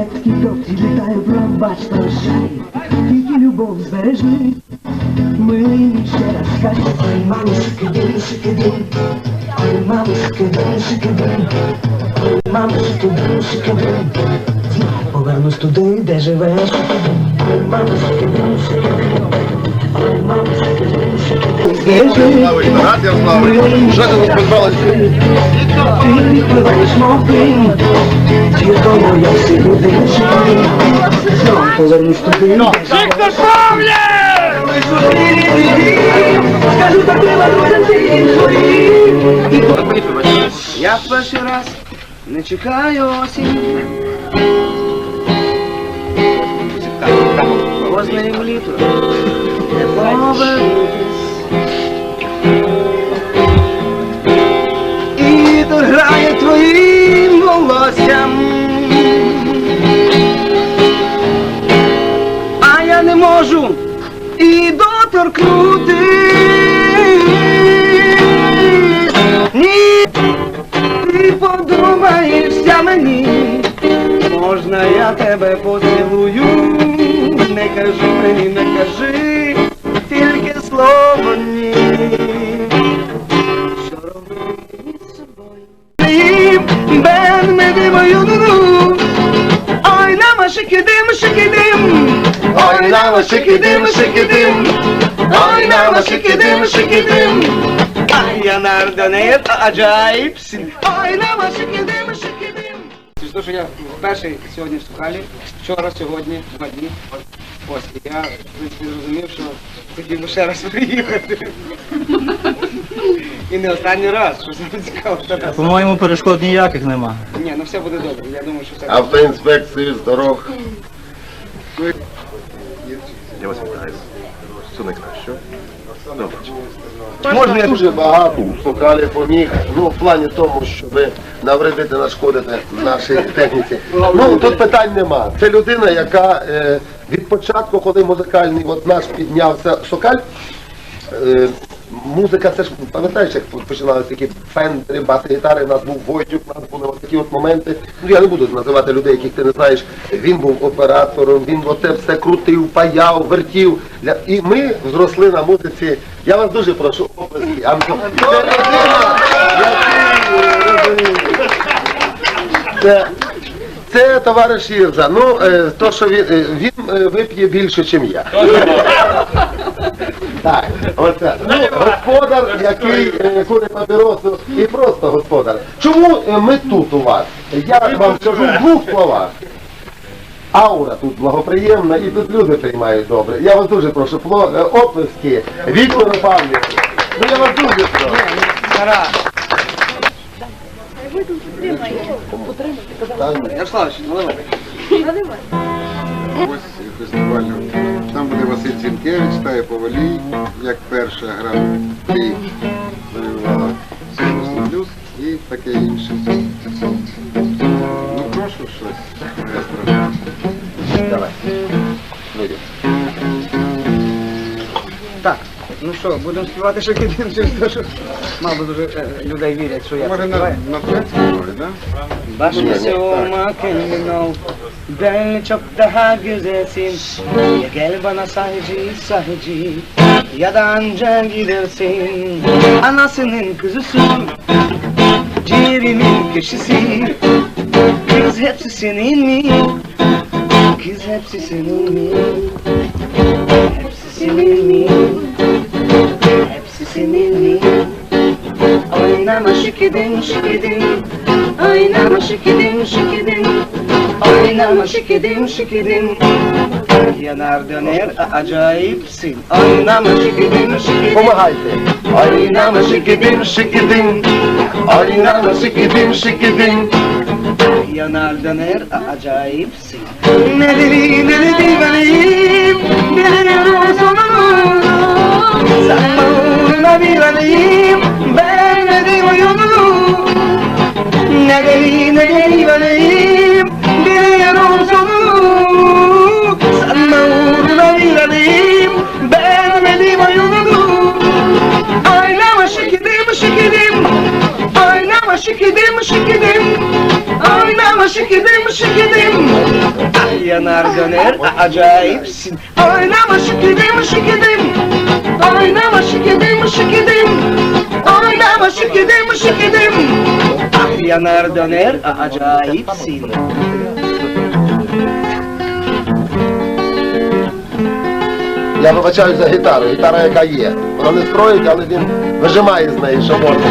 Шведський літає в пробач, прощай, тільки любов збережи. Милий ще раз скажи, ой, мамо, шикидин, шикидин, ой, мамо, шикидин, шикидин, ой, мамо, шикидин, шикидин. Повернусь туди, де живеш, ой, мамо, шикидин, шикидин, я в перший раз не чекаю осінь. Познаю літо, не. І дограє твоїм волоссям. А я не можу і доторкнутись. Ні, ти подумаєшся мені, можна я тебе поцілую, не кажи мені, не кажи, тільки слово ні. Що робити з собою? Бен мене мою дуду, ой, нама шикидим, шикидим, ой, нама шикидим, шикидим, ой, нама шикидим, шикидим. Ay yanarda acayipsin. Ay nama şekedim şekedim. Через те, що я перший сьогодні в Сухалі, вчора, сьогодні, два дні. Ось, і я, в принципі, зрозумів, що хотів би ще раз приїхати. І не останній раз, що саме цікаво, що. По-моєму, перешкод ніяких нема. Ні, ну все буде добре, я думаю, що все буде. Автоінспекції з дорог. Я вас вітаю. Все найкраще. Добре. Можна дуже багато в поміг, ну в плані тому, щоб навредити, нашкодити нашій техніці. Ну тут питань нема. Це людина, яка е, від початку, коли музикальний от наш піднявся Сокаль, е, музика, це ж пам'ятаєш, як починали такі фендери, бас-гітари, у нас був Войдюк, у нас були от такі от моменти. Ну я не буду називати людей, яких ти не знаєш. Він був оператором, він оце все крутив, паяв, вертів. Для- І ми зросли на музиці. Я вас дуже прошу, оплески. Антон. Це людина, який, розумієте, це, це товариш Ірза. Ну, е, то, що він, е, він е, вип'є більше, ніж я. Так, оце. Ну, господар, який е, курить папіросу, і просто господар. Чому е, ми тут у вас? Я вам скажу в двох словах. Аура тут благоприємна і тут люди приймають добре. Я вас дуже прошу, пло- е, оплески Віктору Павлівну. Ну я вас дуже прошу. Стара. Ярославович, наливай. Ось фестивалю. Там буде Василь Зінкевич, Тая Повалій, як перша гра ти завоювала Сьогодні плюс і таке інше. Ну прошу щось. Давай. Так, ну що, будемо співати ще кидим через те, що мало дуже е, людей вірять, що я Може на, співаю. на турецькій мові, так? Başlısı olmak emin ol Ben çok daha güzelsin Ya gel bana sahici sahici Ya da anca gidersin Anasının kızısın Ciğerimin köşesi Kız hepsi senin mi? Kız hepsi senin mi? Hepsi senin mi? sinirliyim Oynama şükidin şükidin Oynama şükidin şükidin Oynama şükidin şükidin Yanar döner acayipsin. Oynama şükidin şükidin Bu mu halde? Oynama şükidin şükidin Oynama şükidin şükidin Yanar döner acayipsin. Ne dedi ne dedi benim Ne dedi sonu Sanma النبي الأليم بين دي yanar döner acayipsin Oynama şıkıdım şıkıdım Oynama şıkıdım şıkıdım Oynama şıkıdım şıkıdım Ah yanar döner acayipsin Я вибачаю за гітару, гітара яка є. Вона не строїть, але він вижимає з неї, що можна.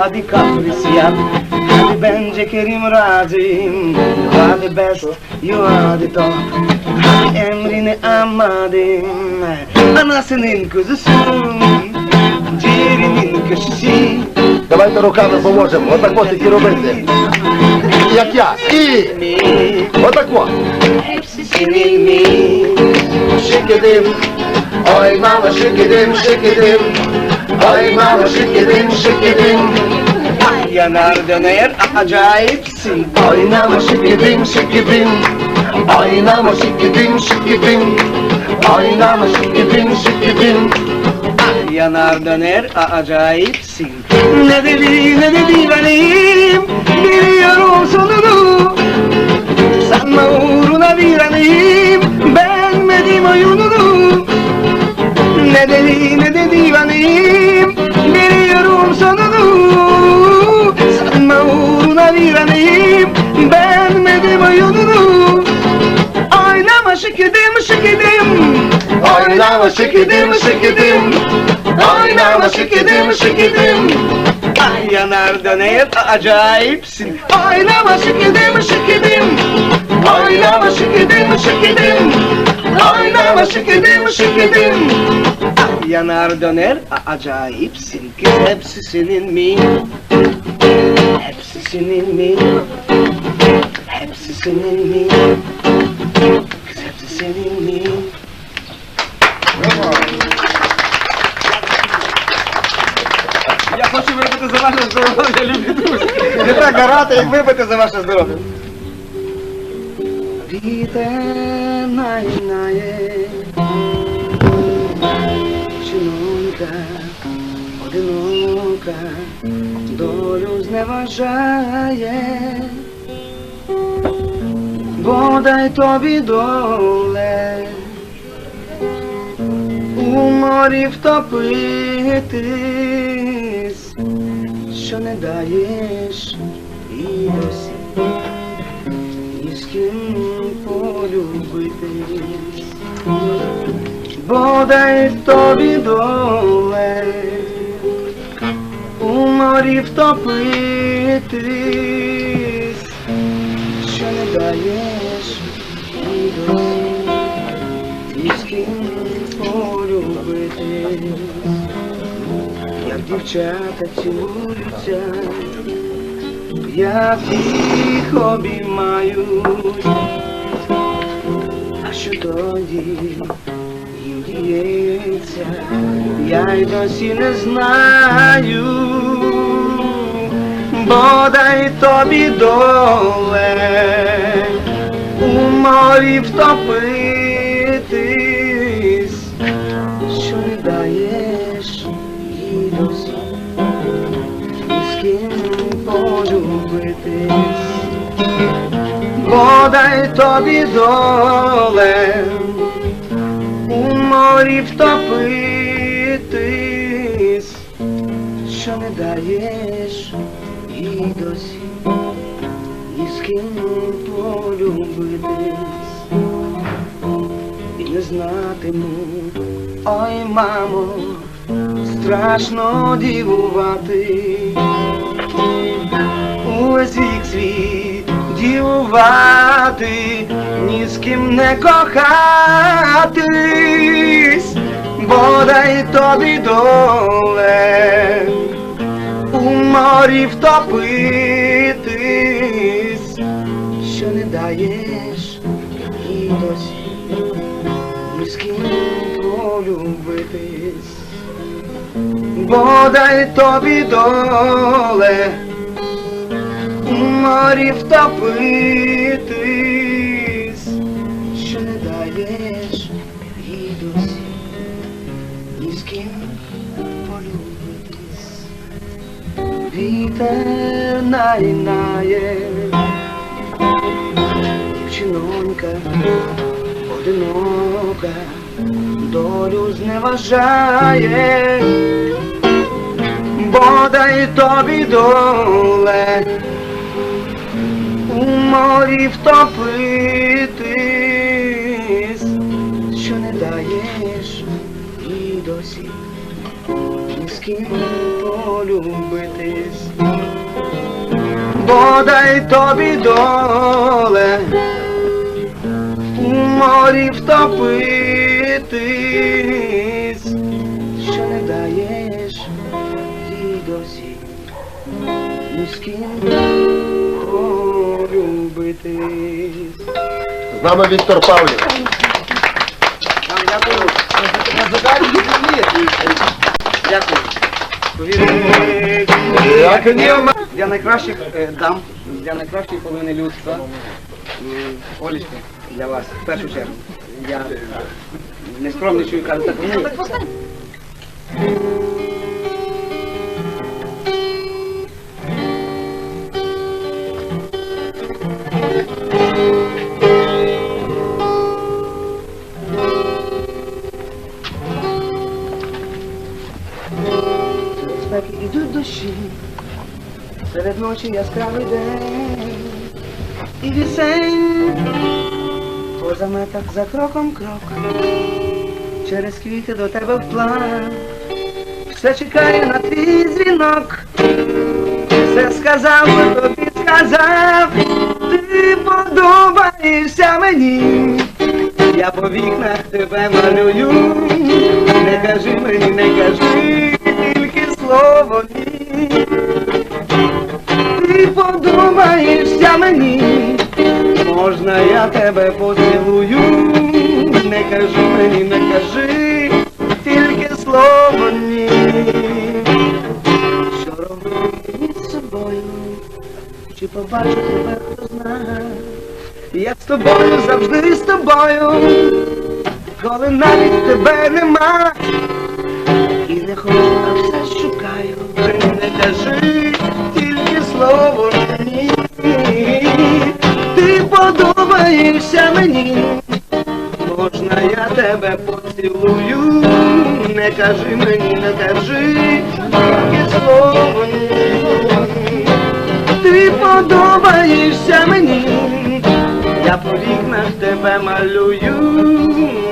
Hadi hadi hadi kapris yap Hadi bence Kerim razıyım You are the best, you are the top Hadi emrini amadım Anasının kuzusun Ciğerimin köşesi Давайте руками поможемо. Отак от тільки робити. Як я. І отак от. Hepsi senin mi? Şıkıdım. Oy mama şıkıdım şıkıdım. Oy mama şıkıdım şıkıdım. Yanar döner acayipsin. Oynama şıkıdım şıkıdım. Oynama şıkıdım şıkıdım. Oynama şıkıdım şıkıdım. Yanar döner acayipsin. Ne dedi ne dedi benim? Biliyorum sonunu. Sanma uğruna direneyim Beğenmedim oyununu. Ne dedi ne dedi benim? Biliyorum sonunu kadar iğreneyim Beğenmedim oyununu. Aileme şıkidim şıkidim Aileme şıkidim şıkidim Aileme şıkidim şıkidim Ay yanar döner acayipsin. Aileme şıkidim şıkidim Aileme şıkidim şıkidim Aileme şıkidim şıkidim Ay yanar döner acayipsin. Kız hepsi senin mi? Hepsi senin mi? Hepsi senin mi? Kız hepsi senin mi? Я хочу випити за ваше здоров'я, любі друзі. Не так гарати, як випити за ваше здоров'я. Вітер найнає, чинонька, одинока, долю зневажає, бодай тобі доле, у морі втопитись, що не даєш і досі ні з ким полюбитись, бодай тобі доле, у морі втопитись, що не даєш і з ким полюбитись, як дівчата цілуються, як їх обіймають, а що тоді їм діється, я й досі не знаю, бодай тобі доле у морі втопитись, що не даєш досі з ким полюбитись, бодай тобі доле у морі втопитись, що не даєш досі ні з ким полюбитись і не знатиму, ой, мамо, страшно дівувати. Увесь вік світ дівувати, ні з ким не кохатись, бодай тобі доле у морі втопитись, що не даєш і досі ні з ким полюбитись, бодай тобі доле у морі втопитись, Вітер наїнає, дівчинонька одинока, долю зневажає, бодай тобі доле у морі втопитись, що не даєш і досі полюбитись. Бодай тобі доле у морі втопитись, що не даєш і досі ні з ким полюбитись. З нами Віктор Павлів. Дякую. Дякую. Для найкращих е, дам, для найкращої половини людства. Олічка, для вас, в першу чергу. Я не скромничаю, кажу так. Дощі, серед ночі яскравий день, і вісень. По заметах за кроком крок, через квіти до тебе в план, все чекає на твій дзвінок, все сказав, тобі сказав, ти подобаєшся мені. Я по вікнах тебе малюю, не кажи мені, не кажи, тільки слово ні. Ти подумаєшся мені, можна я тебе поцілую, не кажи мені, не кажи, тільки слово ні. Що робити з собою, чи побачу тебе, хто знає. Я з тобою завжди з тобою, коли навіть тебе нема, і не хочу, а все. Кажи тільки слово мені, ти подобаєшся мені, можна я тебе поцілую, не кажи мені, не кажи тільки слово ні. Ти подобаєшся мені. Я по вікнах тебе малюю,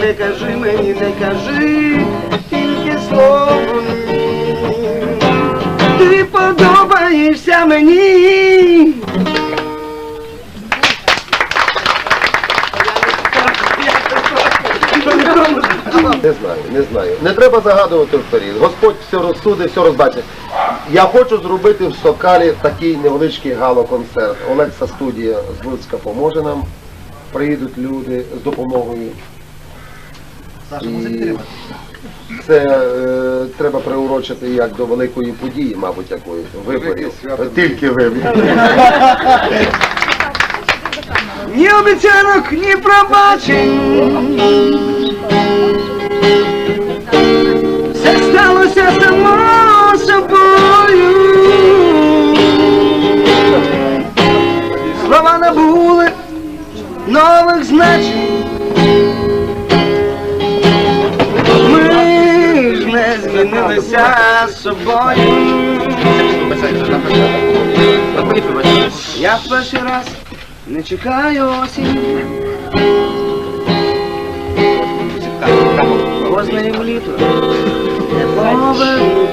не кажи мені, не кажи, тільки слово ні. Ти подобаєшся мені. Не знаю, не знаю. Не треба загадувати вперед. Господь все розсудить, все розбачить. Я хочу зробити в Сокалі такий невеличкий гало-концерт. Олекса студія з Луцька поможе нам. Приїдуть люди з допомогою. І це е, треба приурочити як до великої події, мабуть, якоїсь виборів. Свято. Тільки виборів. Ні обіцянок, ні пробачень. Все сталося само собою. Слова набули нових значень. Змінилися з собою. Я в перший раз не чекаю осінь. Нею літо не повернутись.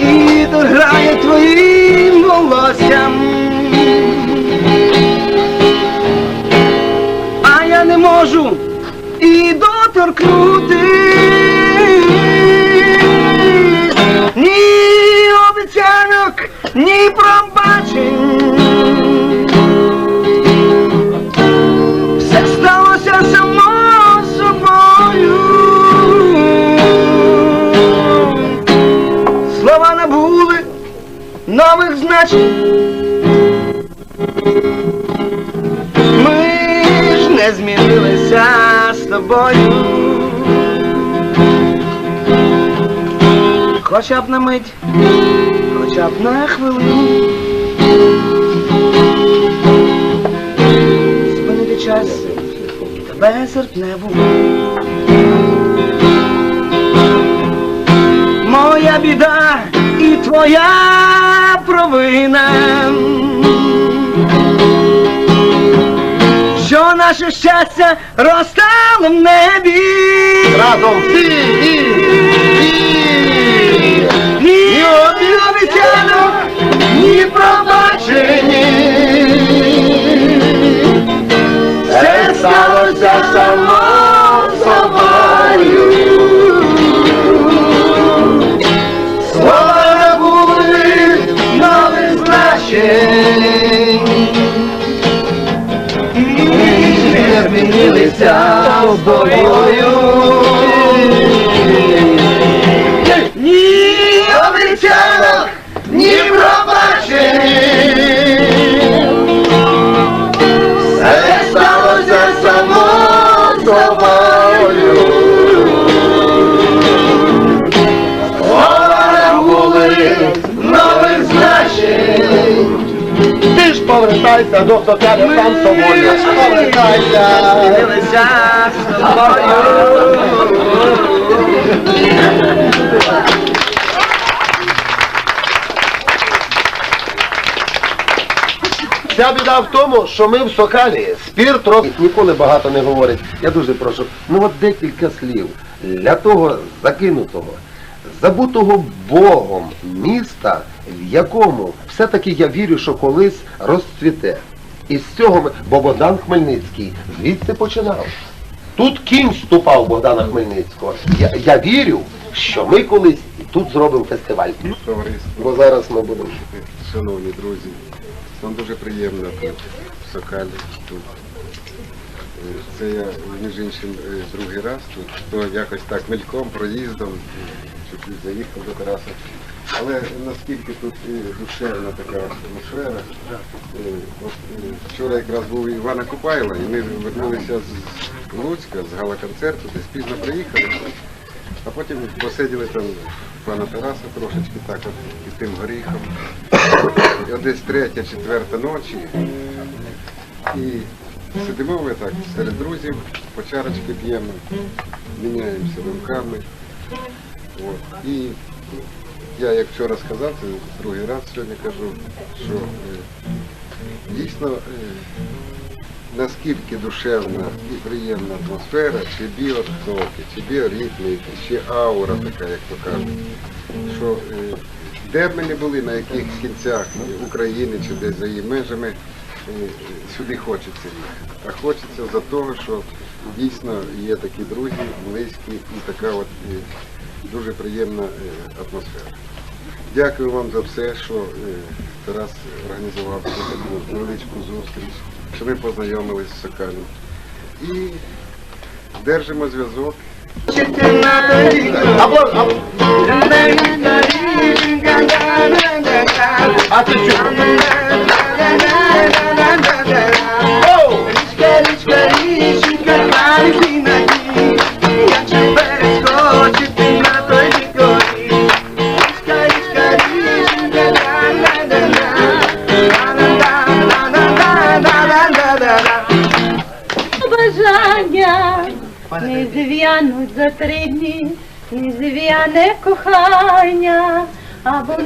І дограє твоїм волоссям. А я не можу і доторкнутись. Ні обіцянок, ні пробачень. Все сталося само собою. Слова набули нових значень. Тобою. хоча б на мить, хоча б на хвилину. Спинити час, тебе серпневу. Моя біда і твоя провина. Що наше щастя розтало в небі. Разом всі і, Boy. Повертайся до сокаля сам собою. Повертайся. Змінилися з тобою. Вся біда в тому, що ми в Сокалі спір трохи ніколи багато не говорить. Я дуже прошу. Ну от декілька слів для того закинутого, забутого Богом міста, в якому все-таки я вірю, що колись розцвіте. І з цього ми, бо Богдан Хмельницький звідси починав. Тут кінь ступав Богдана Хмельницького. Я, я вірю, що ми колись і тут зробимо фестиваль. Товариство, Бо зараз ми будемо. шановні друзі, нам дуже приємно тут, в Сокалі. Тут. Е, Це я, між іншим, е, другий раз тут, то якось так мельком, проїздом, не заїхав до Тараса. Але наскільки тут душевна така атмосфера. Е, е, вчора якраз був Івана Купайла, і ми вернулися з Луцька, з гала-концерту, десь пізно приїхали. А потім посиділи там пана Тараса трошечки так от під тим горіхом. І от десь третя, четверта ночі. І сидимо ми так серед друзів, по чарочки п'ємо, міняємося думками. От. І я, як вчора сказав, це другий раз сьогодні кажу, що е, дійсно е, наскільки душевна і приємна атмосфера, чи біотоки, чи біоритми, чи аура така, як то кажуть. Що е, де б ми не були, на яких кінцях України чи десь за її межами, сюди хочеться їх. А хочеться за того, що дійсно є такі друзі, близькі і така от дуже приємна е, атмосфера. Дякую вам за все, що е, Тарас організував таку невеличку зустріч, що ми познайомились з Сокалем. І держимо зв'язок.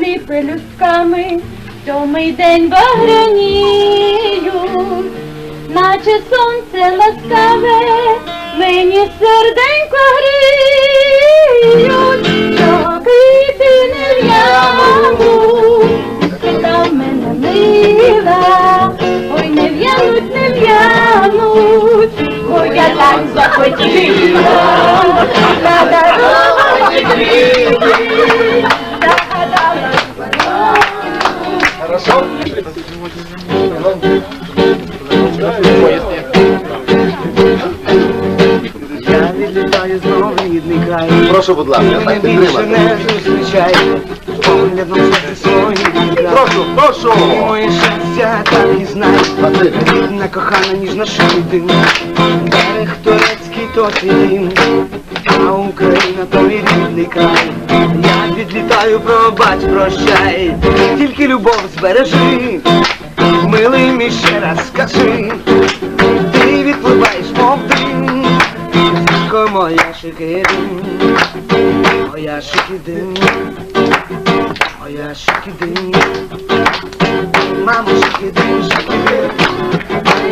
Вони пелюстками сьомий день багряніють, наче сонце ласкаве, мені серденько гріють, що квіти не в мене мила, ой, не в'януть, не в'януть, бо я так захотіла, Прошу, будь ласка, так більше підтримати. не зустрічай. Поглядом серце своїм. Прошу, прошу! Моє щастя, так і знай. Рідна кохана, ніжно шити. Берег турецький, то твій дім. Моя Україна, то мій рідний край. Я відлітаю, пробач, прощай, тільки любов збережи, милий мій ще раз скажи, ти відпливаєш, мов дим, Ко моя шикидим, моя шикидим, моя шикидим, мамо шикидим, шикидим,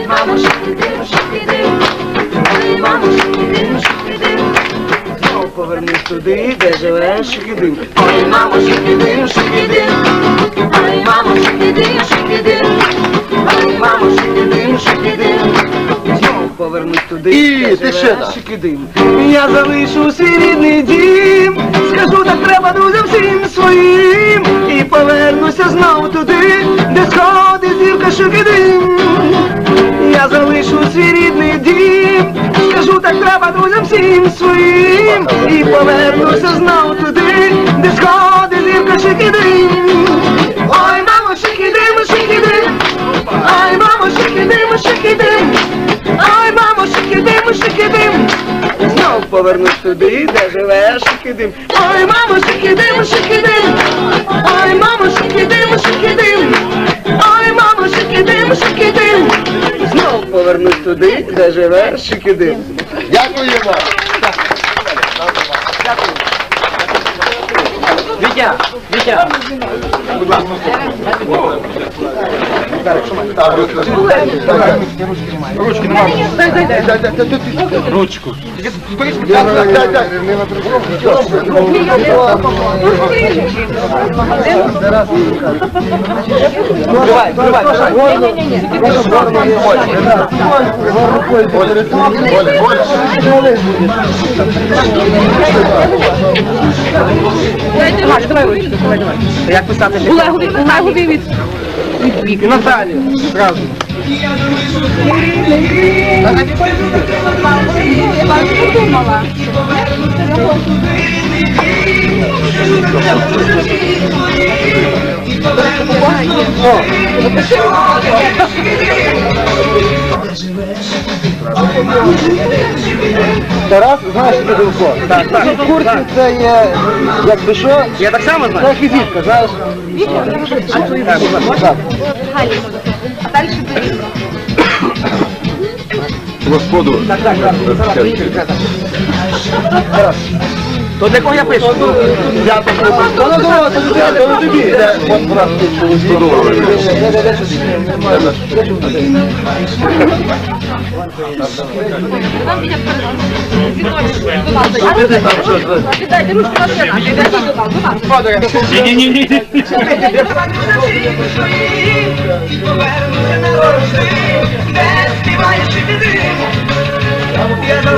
мамо шикидим, шикидим, мамо шикидим, шикидим. Знов повернись туди, де живе шикидим. Ой, мамо, шикидим, шикидим. Ой, мамо, шикидим, шикидим. Ой, мамо, шикидим, шикидим. Знов повернусь туди, І де ти ще живе так. Я залишу свій рідний дім. Скажу, так треба друзям всім своїм. І повернуся знову туди, де сходить зірка шикидим. Я залишу свій рідний дім, скажу так треба друзям всім своїм І повернуся знову туди, де сходить зірка шикидим Ой, мамо, шикидим, шикидим Ой, мамо, Ой, мамо, шикидим, шикидим Знов повернусь туди, де живе шикидим Ой, мамо, шикидим, шикидим Ой, мамо, шикидим, шикидим Ой, мамо, шикидим, шикидим Знов повернусь туди, де живе шикидим Дякуємо. Вітя, Вітя, ручку. Дай, дай, дай. Давай, давай, Оля, Оля. Як писати? Олегові, Олегові від Наталі, зразу. я вас подумала. Тарас, знаєш, що це Дилко? Так, так. В курсі це є, якби що, Я так само знаю. це візитка, знаєш? Так. А далі буде. Господу. Так, так, так. То для кого я пишу? Я тут не Та ну давай, це не це не тобі. Це от брат Вам Вітя передав. Віддайте ручку на сцену. Віддайте до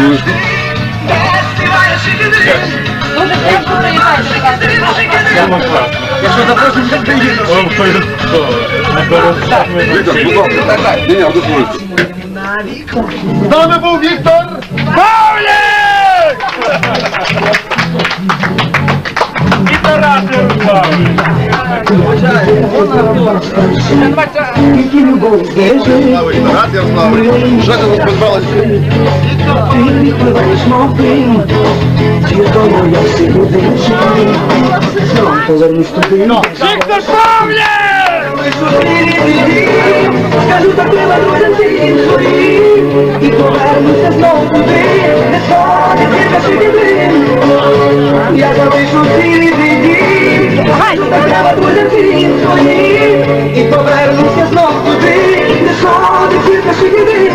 вас, до вас. Ні, ні, ні, ні. Дуже тяжко приїжджайте. Якщо запрошуєте, приїду. З нами був Віктор Павлік! Рад Ярославович. Що тут позбавилась? ти відпливаєш, мов дим. Зіркою я всі люди чую. Знов повернусь туди. Віктор Павлєв! Скажу так треба друзям всім своїм. І повернуся знову туди, Залишу свій рідний дім. Треба всім своїм. І повернуся знову туди, де сходить зірка шикидим.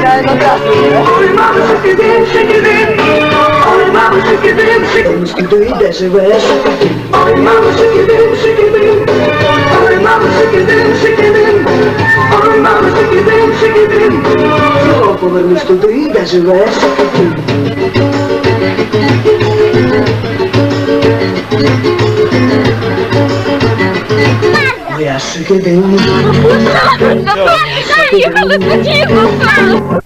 Ой, мамо, шикидим, шикидим. Ой, мамо, шикидим, шикидим. Туди, де живеш. Ой, мамо, шикидим, шикидим. Ой, мамо, шикидим, шикидим. Ой, мамо, шикидим, шикидим. Знову повернусь туди, де живеш. Моя шикидим. Їхали, їхали,